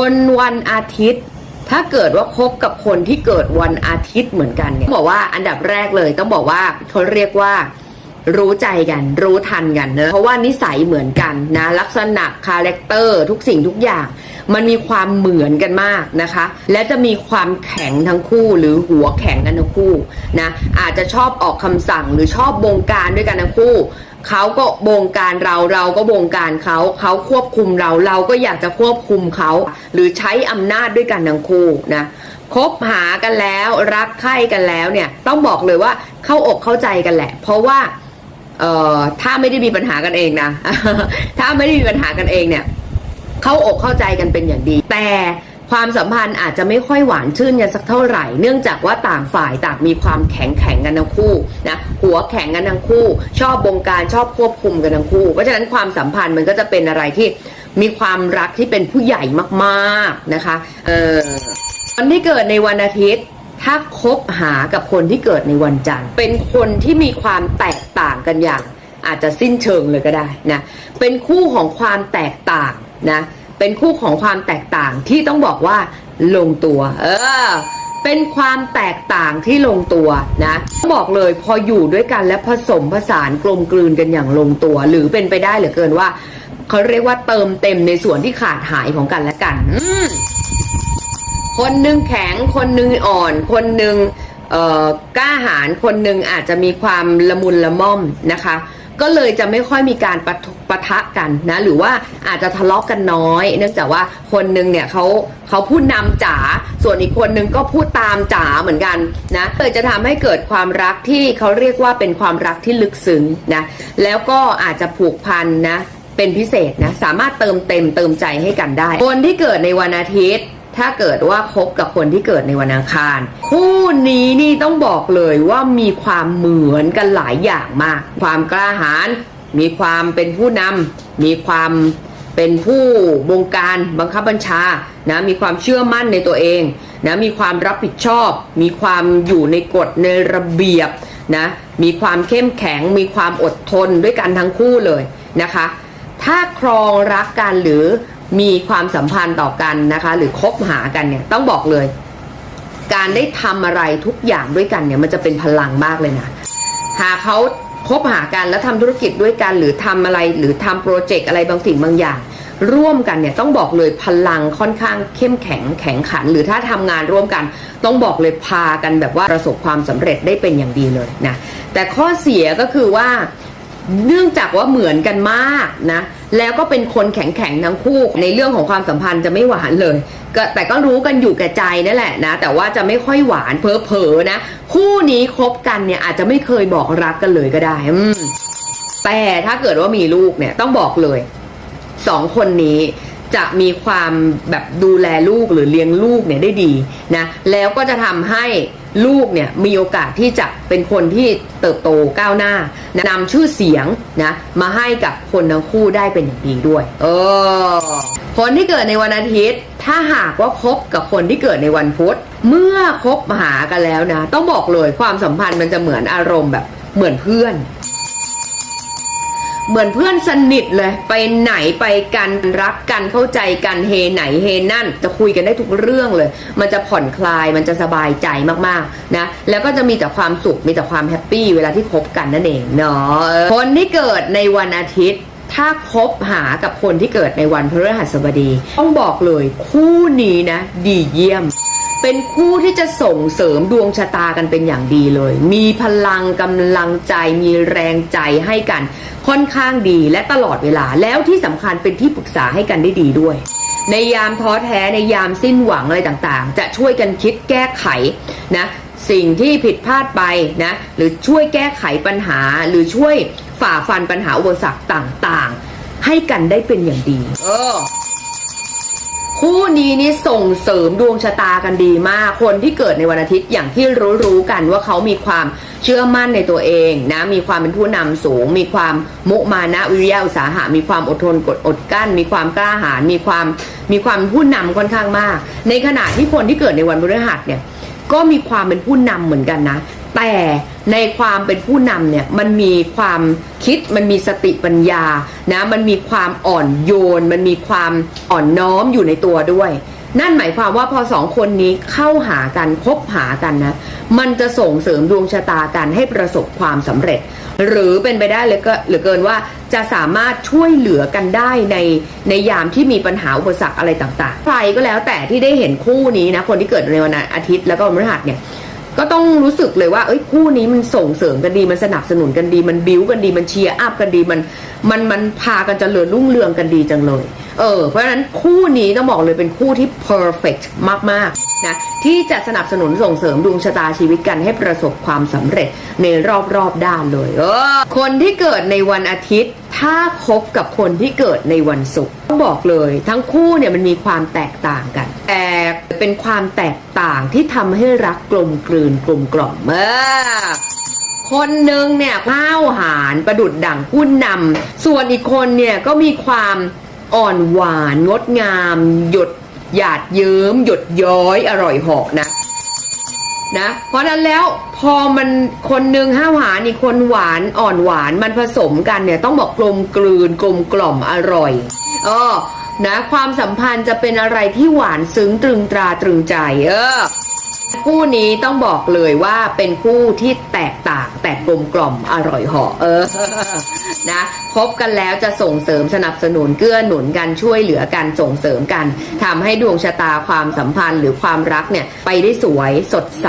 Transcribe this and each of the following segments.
คนวันอาทิตย์ ถ้าเกิดว่าคบกับคนที่เกิดวันอาทิตย์เหมือนกันเนี่ยต้องบอกว่าอันดับแรกเลยต้องบอกว่าเขาเรียกว่า รู้ใจกัน รู้ทันกันเนอะเพราะว่านิสัยเหมือนกันนะลักษณะคาแรคเตอร์ทุกสิ่งทุกอย่าง มันมีความเหมือนกันมากนะคะ และจะมีความแข็งทั้งคู่หรือหัวแข็งกันทั้งคู่นะอาจจะชอบออกคำสั่งหรือชอบบงการด้วยกันทั้งคู่ เขาก็บงการเราเราก็บงการเขาเขาควบคุมเราเราก็อยากจะควบคุมเขา หรือใช้อำนาจด้วยกันทั้งคู่นะคบหากันแล้วรักใคร่กันแล้วเนี่ยต้องบอกเลยว่าเข้าอกเข้าใจกันแหละ เพราะว่าเอ่อถ้าไม่ได้มีปัญหากันเองนะ ถ้าไม่ได้มีปัญหากันเองเนี่ย เข้าอกเข้าใจกันเป็นอย่างดี แต่ ความสัมพันธ์อาจจะไม่ค่อยหวานชื่นกันสักเท่าไหร่ เนื่องจากว่าต่างฝ่ายต่างมีความแข็งแข็งกันทั้งคู่นะหัวแข็งกันทั้งคู่ ชอบบงการชอบควบคุมกันทั้งคู่ เพราะฉะนั้นความสัมพันธ์มันก็จะเป็นอะไรที่มีความรักที่เป็นผู้ใหญ่มากๆนะคะเออคนที่เกิดในวันอาทิตย์ ถ้าคบหากับคนที่เกิดในวันจันทร์ เป็นคนที่มีความแตกต่างกันอย่าง อาจจะสิ้นเชิงเลยก็ได้นะเป็นคู่ของความแตกต่างนะ เป็นคู่ของความแตกต่างที่ต้องบอกว่าลงตัว เออ เป็นความแตกต่างที่ลงตัวนะบอกเลยพออยู่ด้วยกันและผสมผสานกลมกลืนกันอย่างลงตัว หรือเป็นไปได้เหลือเกินว่าเขาเรียกว่าเติมเต็มในส่วนที่ขาดหายของกันและกัน คนหนึ่งแข็ง คนหนึ่งอ่อน คนหนึ่งกล้าหาญ คนหนึ่งอาจจะมีความละมุนละม่อมนะคะ ก็เลยจะไม่ค่อยมีการปะทะปะทะกันนะหรือว่าอาจจะทะเลาะกันน้อย เนื่องจากว่าคนหนึ่งเนี่ยเขาเขาพูดนำจ๋าส่วนอีกคนนึงก็พูดตามจ๋าเหมือนกันนะเลยจะทำให้เกิดความรักที่เขาเรียกว่าเป็นความรักที่ลึกซึ้งนะแล้วก็อาจจะผูกพันนะเป็นพิเศษนะสามารถเติมเต็มเติมใจให้กันได้คนที่เกิดในวันอาทิตย์ ถ้าเกิดว่าคบกับคนที่เกิดในวันอังคาร คู่นี้นี่ต้องบอกเลยว่ามีความเหมือนกันหลายอย่างมาก ความกล้าหาญมีความเป็นผู้นำมีความเป็นผู้บงการบังคับบัญชานะมีความเชื่อมั่นในตัวเองนะมีความรับผิดชอบ มีความอยู่ในกฎในระเบียบนะมีความเข้มแข็ง มีความอดทนด้วยกันทั้งคู่เลยนะคะ ถ้าครองรักกันหรือ มีความสัมพันธ์ต่อกันนะคะ หรือคบหากันเนี่ยต้องบอกเลย การได้ทำอะไรทุกอย่างด้วยกันเนี่ยมันจะเป็นพลังมากเลยนะหากเขาคบหากันแล้วทำธุรกิจด้วยกัน หรือทำอะไรหรือทำโปรเจกต์อะไรบางสิ่งบางอย่าง ร่วมกันเนี่ยต้องบอกเลยพลังค่อนข้างเข้มแข็งแข็งขัน หรือถ้าทำงานร่วมกัน ต้องบอกเลยพากันแบบว่าประสบความสำเร็จได้เป็นอย่างดีเลยนะแต่ข้อเสียก็คือว่า เนื่องจากว่าเหมือนกันมากนะ แล้วก็เป็นคนแข็งแข็งทั้งคู่ ในเรื่องของความสัมพันธ์จะไม่หวานเลยก็แต่ก็รู้กันอยู่แก่ใจนั่นแหละนะ แต่ว่าจะไม่ค่อยหวานเพอเพอๆนะ คู่นี้คบกันเนี่ยอาจจะไม่เคยบอกรักกันเลยก็ได้ อืมแต่ถ้าเกิดว่ามีลูกเนี่ยต้องบอกเลยสองคนนี้จะมีความแบบดูแลลูกหรือเลี้ยงลูกเนี่ยได้ดีนะ แล้วก็จะทำให้ ลูกเนี่ยมีโอกาสที่จะเป็นคนที่เติบโตก้าวหน้านำชื่อเสียงนะมาให้กับคนทั้งคู่ได้เป็นอย่างดีด้วย เออคนที่เกิดในวันอาทิตย์ ถ้าหากว่าคบกับคนที่เกิดในวันพุธ เมื่อคบหากันแล้วนะ ต้องบอกเลยความสัมพันธ์มันจะเหมือนอารมณ์แบบเหมือนเพื่อน เหมือนเพื่อนสนิทเลย ไปไหนไปกันรักกันเข้าใจกันเฮไหนเฮนั่น จะคุยกันได้ทุกเรื่องเลย มันจะผ่อนคลายมันจะสบายใจมากๆนะแล้วก็จะมีแต่ความสุขมีแต่ความแฮปปี้เวลาที่คบกันนั่นเองเนาะคนที่เกิดในวันอาทิตย์ถ้าคบหากับคนที่เกิดในวันพฤหัสบดี ต้องบอกเลยคู่นี้นะ ดีเยี่ยม เป็นคู่ที่จะส่งเสริมดวงชะตากันเป็นอย่างดีเลย มีพลังกำลังใจ มีแรงใจให้กัน ค่อนข้างดีและตลอดเวลา แล้วที่สำคัญเป็นที่ปรึกษาให้กันได้ดีด้วย ในยามท้อแท้ในยามสิ้นหวังอะไรต่างๆ จะช่วยกันคิดแก้ไขนะสิ่งที่ผิดพลาดไปนะหรือช่วยแก้ไขปัญหา หรือช่วยฝ่าฟันปัญหาอุปสรรคต่างๆ ให้กันได้เป็นอย่างดี เออ คู่นี้นี่ส่งเสริมดวงชะตากันดีมาก คนที่เกิดในวันอาทิตย์อย่างที่รู้ๆกันว่าเขามีความเชื่อมั่นในตัวเองนะ มีความเป็นผู้นำสูง มีความมุมานะวิริยะอุตสาหะ มีความอดทนกดอดกั้น มีความกล้าหาญ มีความมีความผู้นำค่อนข้างมาก ในขณะที่คนที่เกิดในวันพฤหัสเนี่ย ก็มีความเป็นผู้นำเหมือนกันนะ แต่ ในความเป็นผู้นำเนี่ยมันมีความคิดมันมีสติปัญญานะมันมีความอ่อนโยน มันมีความอ่อนน้อมอยู่ในตัวด้วย นั่นหมายความว่าพอสองคนนี้เข้าหากันคบหากันนะมันจะส่งเสริมดวงชะตากันให้ประสบความสำเร็จ หรือเป็นไปได้เลยก็เหลือเกินว่าจะสามารถช่วยเหลือกันได้ในในยามที่มีปัญหาอุปสรรคอะไรต่างๆใครก็แล้วแต่ที่ได้เห็นคู่นี้นะคนที่เกิดในวันอาทิตย์แล้วก็วันพฤหัสเนี่ย ก็ต้องรู้สึกเลยว่าเอ้ยคู่นี้มันส่งเสริมกันดีมันสนับสนุนกันดี มันบิ้วกันดีมันเชียร์อัพกันดีมันมันมันพากันจเจริญรุ่งเรืองกันดีจังเลยเออเพราะฉะนั้นคู่นี้ต้องบอกเลยเป็นคู่ที่ perfect มากๆนะที่จะสนับสนุนส่งเสริมดวงชะตาชีวิตกันให้ประสบความสำเร็จในรอบๆด้านเลยเออคนที่เกิดในวันอาทิตย์ ถ้าคบกับคนที่เกิดในวันศุกร์ต้องบอกเลย ทั้งคู่เนี่ยมันมีความแตกต่างกันแต่ เป็นความแตกต่างที่ทำให้รักกลมกลืนกลมกล่อมมากคนหนึ่งเนี่ยข้าวหารประดุดดั่งผู้นำส่วนอีกคนเนี่ยก็มีความอ่อนหวานงดงาม หยดหยาดเยิ้ม หยดย้อยอร่อยเหอกนะนะเพราะนั้นแล้วพอมันคนหนึ่งห้าวหารอีกคนหวานอ่อนหวานมันผสมกันเนี่ยต้องบอกกลมกลืนกลมกล่อมอร่อยเออ นะความสัมพันธ์จะเป็นอะไรที่หวานซึ้งตรึงตราตรึงใจเออ คู่นี้ต้องบอกเลยว่าเป็นคู่ที่แตกต่างแต่กลมกล่อมอร่อยหาะเออนะพบกันแล้วจะส่งเสริมสนับสนุนเกื้อหนุนกันช่วยเหลือกันส่งเสริมกันทำให้ดวงชะตาความสัมพันธ์หรือความรักเนี่ยไปได้สวยสดใส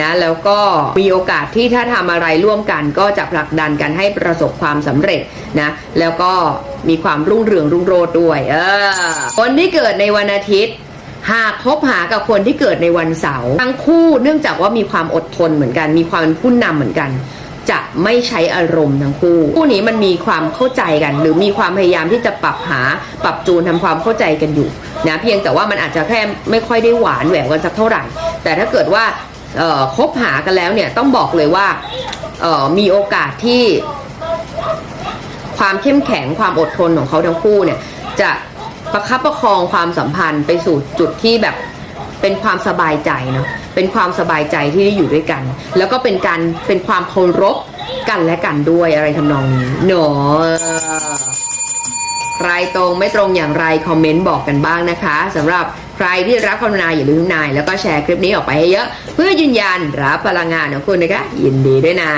นะแล้วก็มีโอกาสที่ถ้าทำอะไรร่วมกันก็จะผลักดันกันให้ประสบความสำเร็จนะแล้วก็มีความรุ่งเรืองรุ่งโรจน์ด้วยเออคนที่เกิดในวันอาทิตย์ หากคบหากับคนที่เกิดในวันเสาร์ทั้งคู่เนื่องจากว่ามีความอดทนเหมือนกัน มีความเป็นผู้นำเหมือนกัน จะไม่ใช้อารมณ์ทั้งคู่ คู่นี้มันมีความเข้าใจกัน หรือมีความพยายามที่จะปรับหาปรับจูนทำความเข้าใจกันอยู่นะเพียงแต่ว่ามันอาจจะแค่ไม่ค่อยได้หวานแหววกันสักเท่าไหร่ แต่ถ้าเกิดว่าคบหากันแล้วเนี่ยต้องบอกเลยว่ามีโอกาสที่ความเข้มแข็งความอดทนของเขาทั้งคู่เนี่ยจะ ประคับประคองความสัมพันธ์ไปสู่จุดที่แบบเป็นความสบายใจเนาะเป็นความสบายใจที่ได้อยู่ด้วยกัน แล้วก็เป็นการเป็นความเคารพกันและกันด้วยอะไรทำนองนี้เนาะใครตรงไม่ตรงอย่างไร คอมเมนต์บอกกันบ้างนะคะสำหรับใครที่รับคำนายอย่าลืมนาย แล้วก็แชร์คลิปนี้ออกไปให้เยอะ เพื่อยืนยันรับพลังงานของคุณนะคะ ยินดีด้วยนะ